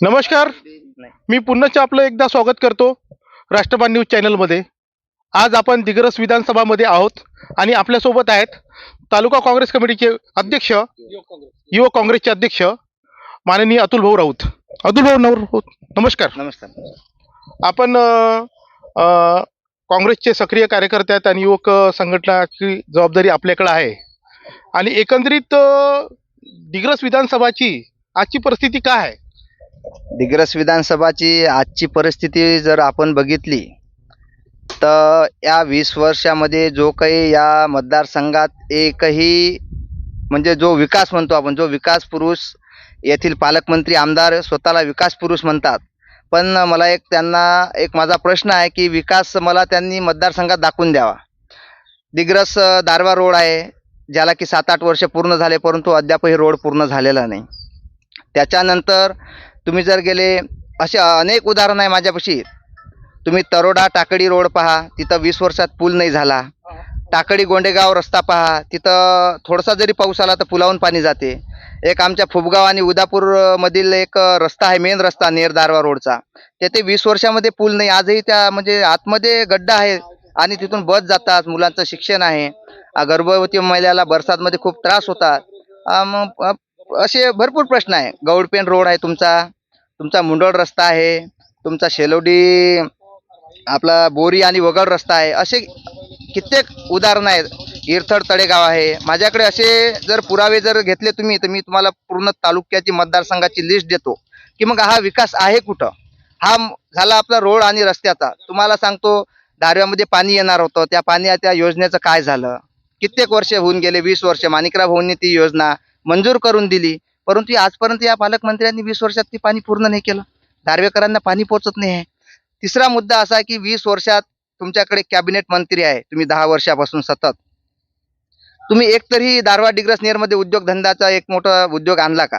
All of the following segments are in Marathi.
नमस्कार. मी पुन्हा आपलं एकदा स्वागत करतो राष्ट्रबान न्यूज चॅनलमध्ये. आज आपण दिग्रस विधानसभामध्ये आहोत आणि आपल्यासोबत आहेत तालुका काँग्रेस कमिटीचे अध्यक्ष युवक काँग्रेसचे अध्यक्ष माननीय अतुल भाऊ राऊत. अतुल भाऊ नवर राऊत नमस्कार. नमस्कार. आपण काँग्रेसचे सक्रिय कार्यकर्ते आहेत आणि युवक संघटनाची जबाबदारी आपल्याकडे आहे. आणि एकंदरीत दिग्रस विधानसभाची आजची परिस्थिती काय आहे? दिग्रस विधानसभाची आजची परिस्थिती जर आपण बघितली तर या वीस वर्षामध्ये जो काही या मतदारसंघात एकही म्हणजे जो विकास म्हणतो आपण जो विकास पुरुष येथील पालकमंत्री आमदार स्वतःला विकास पुरुष म्हणतात. पण मला एक त्यांना एक माझा प्रश्न आहे की विकास मला त्यांनी मतदारसंघात दाखवून द्यावा. दिग्रस दारवा रोड आहे ज्याला की सात आठ वर्ष पूर्ण झाले परंतु अद्यापही रोड पूर्ण झालेला नाही. त्याच्यानंतर तुम्ही जर गेले असे अनेक उदाहरण आहे माझ्यापाशी. तुम्ही तरोडा टाकडी रोड पहा तिथं वीस वर्षात पूल नाही झाला. टाकडी गोंडेगाव रस्ता पहा तिथं थोडासा जरी पाऊस आला तर पुलावून पाणी जाते. एक आमच्या फुबगाव आणि उदापूरमधील एक रस्ता आहे मेन रस्ता नेरदारवा रोडचा. तेथे वीस वर्षामध्ये पूल नाही. आजही त्या म्हणजे आतमध्ये गड्डा आहे आणि तिथून बस जातात मुलांचं शिक्षण आहे. गर्भवती महिलेला बरसातमध्ये खूप त्रास होतात. मग असे भरपूर प्रश्न आहे. गौडपेन रोड आहे तुमचा तुमचा मुंडोळ रस्ता आहे तुमचा शेलोडी आपला बोरी आणि वगळ रस्ता आहे. असे कित्येक उदाहरणं आहेत. इरथड तळेगाव आहे. माझ्याकडे असे जर पुरावे जर घेतले तुम्ही तर मी तुम्हाला पूर्ण तालुक्याची मतदारसंघाची लिस्ट देतो. की मग हा विकास आहे कुठं? हा झाला आपला रोड आणि रस्त्याचा. तुम्हाला सांगतो दारव्यामध्ये पाणी येणार होतं. त्या पाणी त्या योजनेचं काय झालं? कित्येक वर्ष होऊन गेले वीस वर्ष. माणिकराव भाऊंनी ती योजना मंजूर करून दिली. परंतु आजपर्यंत या पालकमंत्र्यांनी वीस वर्षात ती पाणी पूर्ण नाही केलं. दारवेकरांना पाणी पोचत नाही आहे. तिसरा मुद्दा असा आहे की वीस वर्षात तुमच्याकडे कॅबिनेट मंत्री आहे. तुम्ही दहा वर्षापासून सतत. तुम्ही एकतरी दारवा डिग्रस नेरमध्ये उद्योगधंद्याचा एक मोठा उद्योग आणला का?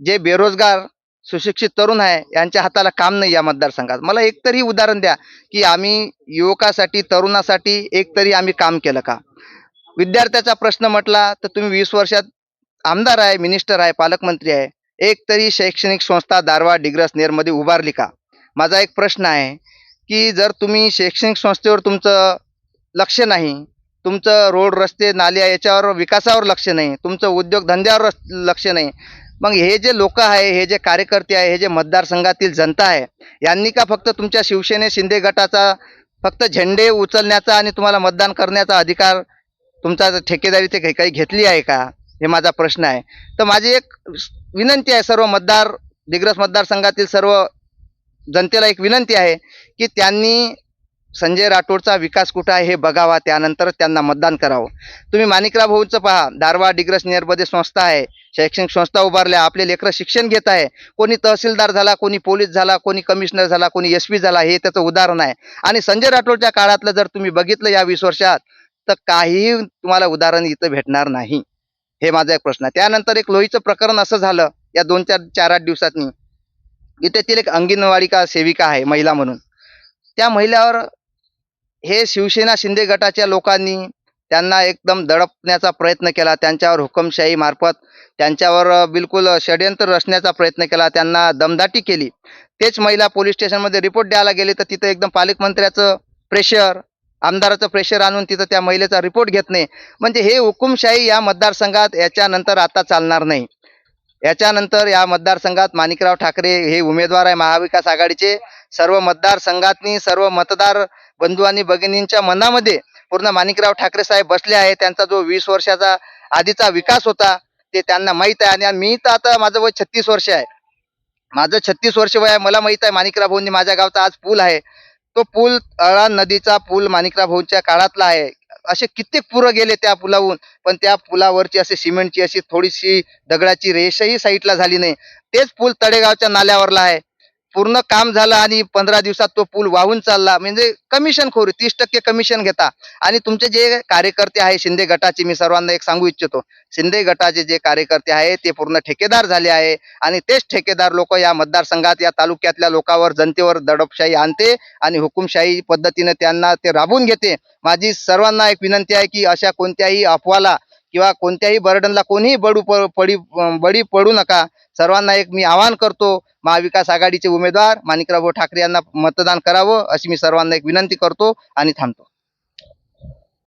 जे बेरोजगार सुशिक्षित तरुण आहे यांच्या हाताला काम नाही या मतदारसंघात. मला एकतरी उदाहरण द्या की आम्ही युवकासाठी तरुणासाठी एकतरी आम्ही काम केलं का? विद्यार्थ्याचा प्रश्न म्हटला तर तुम्ही वीस वर्षात आमदार आहे मिनिस्टर आहे पालकमंत्री आहे. एक तरी शैक्षणिक संस्था दारवा डिग्रस नेरमध्ये उभारली का? माझा एक प्रश्न आहे की जर तुम्ही शैक्षणिक संस्थेवर तुमचं लक्ष नाही तुमचं रोड रस्ते नाल्या याच्यावर विकासावर लक्ष नाही तुमचं उद्योगधंद्यावर लक्ष नाही मग हे जे लोक आहे हे जे कार्यकर्ते आहे हे जे मतदारसंघातील जनता आहे यांनी का फक्त तुमच्या शिवसेने शिंदे गटाचा फक्त झेंडे उचलण्याचा आणि तुम्हाला मतदान करण्याचा अधिकार तुमचा ठेकेदारी ते काही काही घेतली आहे का? हे माझा प्रश्न आहे. तर माझी एक विनंती आहे सर्व मतदार दिग्रस मतदारसंघातील सर्व जनतेला एक विनंती आहे की त्यांनी संजय राठोडचा विकास कुठं आहे हे बघावा त्यानंतर त्यांना मतदान करावं. तुम्ही माणिकराव भाऊंचं पहा दारवा डिग्रस नियरमध्ये संस्था आहे शैक्षणिक संस्था उभारल्या आपले लेकरं शिक्षण घेत आहे. कोणी तहसीलदार झाला कोणी पोलीस झाला कोणी कमिशनर झाला कोणी एस पी झाला हे त्याचं उदाहरण आहे. आणि संजय राठोडच्या काळातलं जर तुम्ही बघितलं या वीस वर्षात तर काहीही तुम्हाला उदाहरण इथं भेटणार नाही. हे माझा एक प्रश्न आहे. त्यानंतर एक लोहीचं प्रकरण असं झालं या दोन चार चार आठ दिवसातनी तेथील एक अंगणवाडी का सेविका आहे महिला म्हणून. त्या महिलावर हे शिवसेना शिंदे गटाच्या लोकांनी त्यांना एकदम दडपण्याचा प्रयत्न केला त्यांच्यावर हुकमशाही मार्फत त्यांच्यावर बिलकुल षडयंत्र रचण्याचा प्रयत्न केला त्यांना दमदाटी केली. तेच महिला पोलीस स्टेशनमध्ये रिपोर्ट द्यायला गेली तर तिथं एकदम पालकमंत्र्याचं प्रेशर आमदाराचं प्रेशर आणून तिथं त्या महिलेचा रिपोर्ट घेत नाही. म्हणजे हे हुकुमशाही या मतदारसंघात याच्यानंतर आता चालणार नाही. याच्यानंतर या मतदारसंघात माणिकराव ठाकरे हे उमेदवार आहे महाविकास आघाडीचे. सर्व मतदारसंघातनी सर्व मतदार बंधू आणि भगिनींच्या मनामध्ये पूर्ण माणिकराव ठाकरे साहेब बसले आहे त्यांचा जो वीस वर्षाचा आधीचा विकास होता ते त्यांना माहीत आहे. आणि मी तर आता माझं वय छत्तीस वर्ष आहे. माझं छत्तीस वर्ष वय आहे. मला माहीत आहे माणिकराव भाऊंनी माझ्या गावचा आज पूल आहे. तो पूल अळा नदीचा पूल माणिकराव भाऊंच्या काळातला आहे. असे कित्येक पुरं गेले त्या पुलावरून पण त्या पुलावरची अशी सिमेंटची अशी थोडीशी दगडाची रेषही साईडला झाली नाही. तेच पूल तळेगावच्या नाल्यावरला आहे. पूर्ण काम झालं आणि पंधरा दिवसात तो पूल वाहून चालला. म्हणजे कमिशन खोरी तीस टक्के कमिशन घेता. आणि तुमचे जे कार्यकर्ते आहे शिंदे गटाचे मी सर्वांना एक सांगू इच्छितो. शिंदे गटाचे जे कार्यकर्ते आहे ते पूर्ण ठेकेदार झाले आहे. आणि तेच ठेकेदार लोक या मतदारसंघात या तालुक्यातल्या लोकांवर जनतेवर दडपशाही आणते आणि हुकुमशाही पद्धतीने त्यांना ते राबून घेते. माझी सर्वांना एक विनंती आहे की अशा कोणत्याही अफवाला किंवा कोणत्याही बर्डनला कोणीही बडू पडी बळी पडू नका. सर्वांना एक मी आवाहन करतो महाविकास आघाडीचे उमेदवार माणिकराव ठाकरे यांना मतदान करावं अशी मी सर्वांना एक विनंती करतो आणि थांबतो.